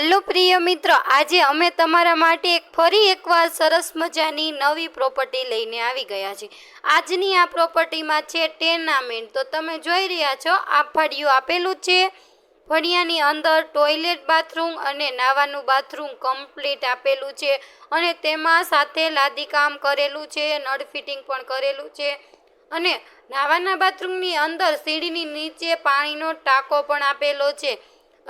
પ્રિય મિત્રો, આજે અમે તમારા માટે એક ફરી એકવાર સરસ મજાની નવી પ્રોપર્ટી લઈને આવી ગયા છે આજની આ પ્રોપર્ટીમાં છે ટેનામેન્ટ તો તમે જોઈ રહ્યા છો, આ ફળિયું આપેલું છે. ફળિયાની અંદર ટોયલેટ બાથરૂમ અને નાવાનું બાથરૂમ કમ્પ્લીટ આપેલું છે અને તેમાં સાથે લાદી કામ કરેલું છે, નળ ફિટિંગ પણ કરેલું છે. અને નાવાના બાથરૂમની અંદર સીડીની નીચે પાણીનો ટાંકો પણ આપેલો છે.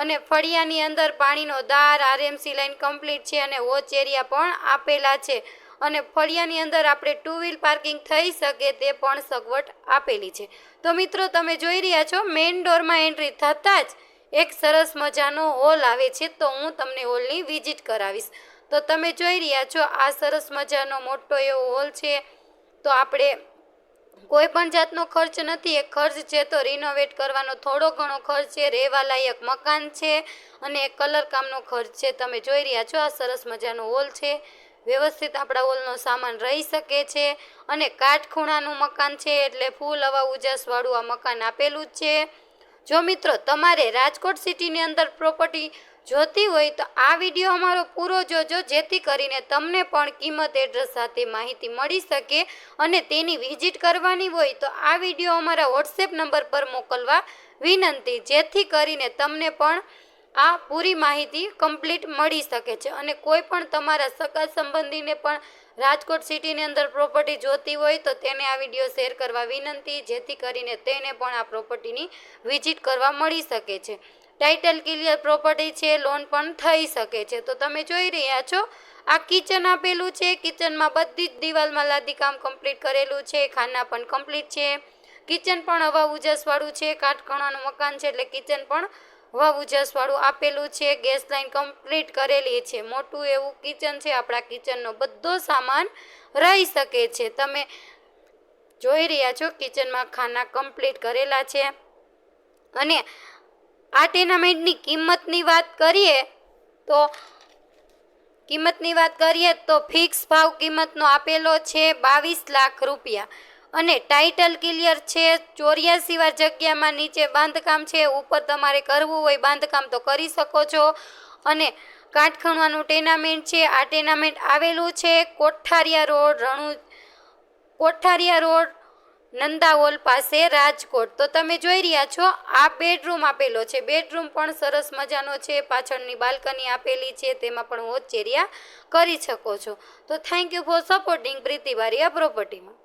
અને ફળિયાની અંદર પાણીનો દાર આરએમસી લાઈન કમ્પ્લીટ છે અને વોચ એરિયા પણ આપેલા છે. અને ફળિયાની અંદર આપણે ટુ વ્હીલ પાર્કિંગ થઈ શકે તે પણ સગવડ આપેલી છે. તો મિત્રો, તમે જોઈ રહ્યા છો મેઇન ડોરમાં એન્ટ્રી થતાં જ એક સરસ મજાનો હોલ આવે છે. તો હું તમને હોલની વિઝિટ કરાવીશ. તો તમે જોઈ રહ્યા છો, આ સરસ મજાનો મોટો એવો હોલ છે. તો આપણે કોઈ પણ જાતનો ખર્ચ નથી, એ ખર્ચ છે તો રિનોવેટ કરવાનો થોડો ઘણો ખર્ચ છે, રહેવા લાયક મકાન છે અને કલર કામનો ખર્ચ છે. તમે જોઈ રહ્યા છો, આ સરસ મજાનો હોલ છે. વ્યવસ્થિત આપણા હોલનો સામાન રહી શકે છે અને કાટખૂણાનું મકાન છે એટલે ફૂલ હવા ઉજાસવાળું આ મકાન આપેલું જ છે. જો મિત્રો, તમારે રાજકોટ સિટીની અંદર પ્રોપર્ટી જોતી હોય તો આ વીડિયો અમારો પૂરો જોજો, જેથી કરીને તમને પણ કિંમત એડ્રેસ સાથે માહિતી મળી શકે અને તેની વિઝિટ કરવાની હોય તો આ વીડિયો અમારા વોટ્સએપ નંબર પર મોકલવા વિનંતી, જેથી કરીને તમને પણ આ પૂરી માહિતી કમ્પ્લીટ મળી શકે છે. અને કોઈ પણ તમારા સગા સંબંધીને પણ રાજકોટ સિટીની અંદર પ્રોપર્ટી જોતી હોય તો તેને આ વીડિયો શેર કરવા વિનંતી, જેથી કરીને તેને પણ આ પ્રોપર્ટીની વિઝિટ કરવા મળી શકે છે. ટાઇટલ ક્લિયર પ્રોપર્ટી છે લોન પણ થઈ શકે છે. તો તમે જોઈ રહ્યા છો, આ કિચન આપેલું છે. કિચનમાં બધી જ દિવાલમાં લાદી કામ કમ્પ્લીટ કરેલું છે, ખાના પણ કમ્પ્લીટ છે. કિચન પણ હવા ઉજાસવાળું છે કાટખણાનું મકાન છે, એટલે કિચન પણ હવા ઉજાસવાળું આપેલું છે. ગેસ લાઈન કમ્પ્લીટ કરેલી છે. મોટું એવું કિચન છે, આપણા કિચનનો બધો સામાન રહી શકે છે. તમે જોઈ રહ્યા છો કિચનમાં ખાના કમ્પ્લીટ કરેલા છે. અને આ ટેનામેન્ટની કિંમતની વાત કરીએ, તો કિંમતની વાત કરીએ તો ફિક્સ ભાવ કિંમતનો આપેલો છે બાવીસ લાખ રૂપિયા. અને ટાઇટલ ક્લિયર છે, ચોર્યાસી વાર જગ્યામાં નીચે બાંધકામ છે, ઉપર તમારે કરવું હોય બાંધકામ તો કરી શકો છો. અને કાટખણવાનું ટેનામેન્ટ છે, આ ટેનામેન્ટ આવેલું છે કોઠારિયા રોડ, રણુ કોઠારિયા રોડ નંદા હોલ પાસે રાજકોટ. તો તમે જોઈ રહ્યા છો, આ બેડરૂમ આપેલો છે. બેડરૂમ પણ સરસ મજાનો છે. પાછળની બાલ્કની આપેલી છે. તેમાં પણ હોચેરિયા કરી શકો છો. તો thank you for supporting Preeti Baria પ્રોપર્ટીમાં